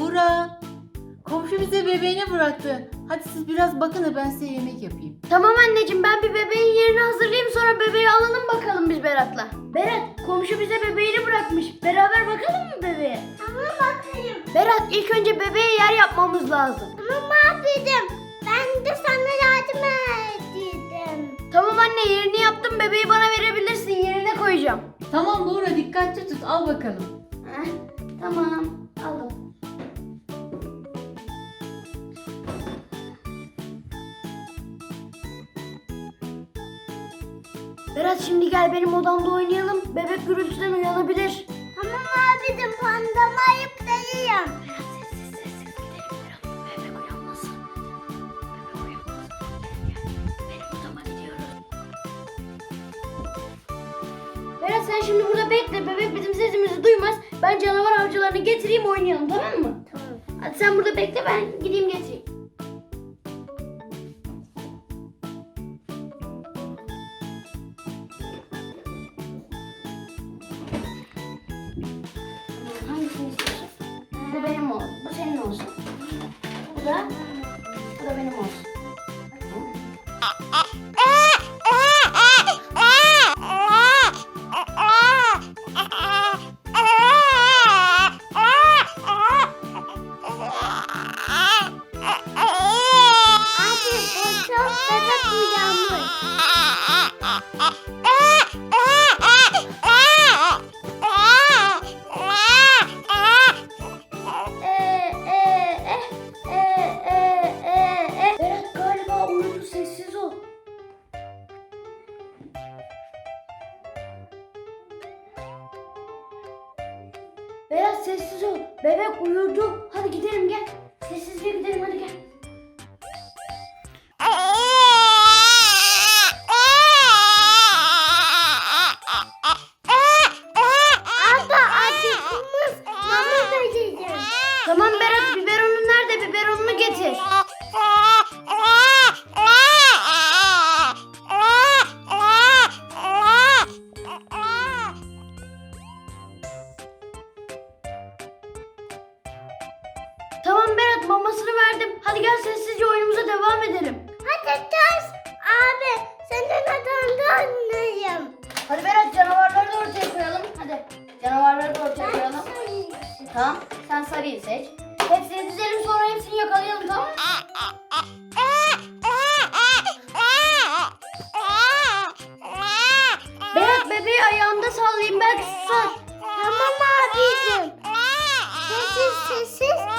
Buğra. Komşu bize bebeğini bıraktı. Hadi siz biraz bakın da ben size yemek yapayım. Tamam anneciğim ben bir bebeğin yerini hazırlayayım sonra bebeği alalım bakalım biz Berat'la. Berat komşu bize bebeğini bırakmış. Beraber bakalım mı bebeğe? Tamam bakayım. Berat ilk önce bebeğe yer yapmamız lazım. Tamam abicim. Ben de sana yardım edeyim. Tamam anne yerini yaptım bebeği bana verebilirsin yerine koyacağım. Tamam Buğra dikkatli tut al bakalım. Heh, tamam aldım. Berat şimdi gel benim odamda oynayalım. Bebek gürültüden uyanabilir. Tamam abicim odama gidiyoruz. Berat sen şimdi burada bekle. Bebek bizim sesimizi duymaz. Ben canavar avcılarını getireyim oynayalım tamam mı? Tamam. Hadi sen burada bekle ben gideyim getireyim. da... da Venomous. Hum? Berat sessiz ol. Bebek uyudu. Hadi gidelim gel. Sessizce gidelim hadi gel. Abla acıkmış. Mama vereceğim. Tamam Berat mamasını verdim. Hadi gel sessizce oyunumuza devam edelim. Hadi ters. Abi senin adını anlayayım. Hadi Berat canavarları da ortaya koyalım. Hadi canavarları da ortaya koyalım. Tamam sen sarıyı seç. Hepsini dizelim sonra hepsini yakalayalım tamam mı? Berat bebeği ayağında sallayayım belki susar. Tamam abicim. Sessiz sessiz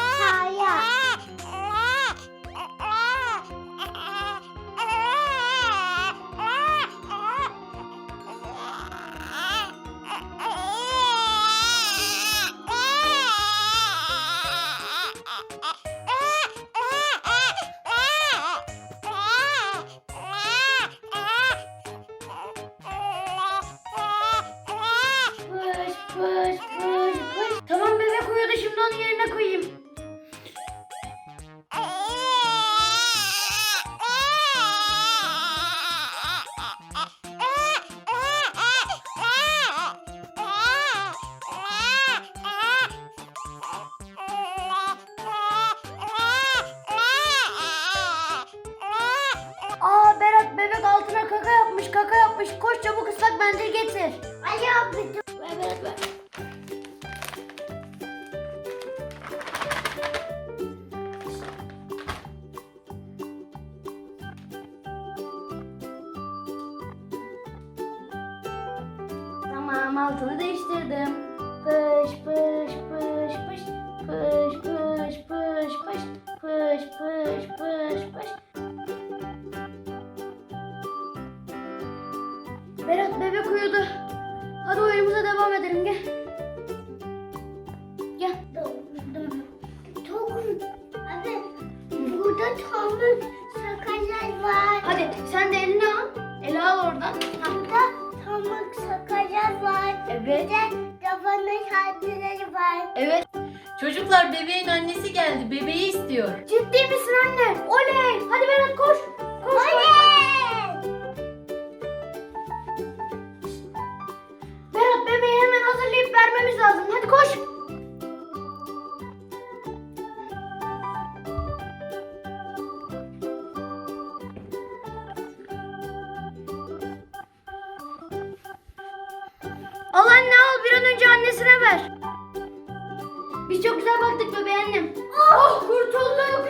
bebek altına kaka yapmış kaka yapmış. Koş çabuk ıslak mendil getir. Ay abicim. Ver ver. Tamam altını değiştirdim. Pış pış pış pış pış pış pış pış pış pış pış pış. Berat bebek uyudu. Hadi oyunumuza devam edelim gel. Gel. Abi burada tomruk sakallar var. Hadi sen de elini al. Eli al oradan. Burada tomruk sakallar var. Bir Evet. de kafanın harbileri var. Evet. Çocuklar bebeğin annesi geldi. Bebeği istiyor. Ciddi misin anne? Oley. Hadi Berat koş. Al anne al bir an önce annesine ver. Biz çok güzel baktık bebeğe annem. Oh kurtulduk.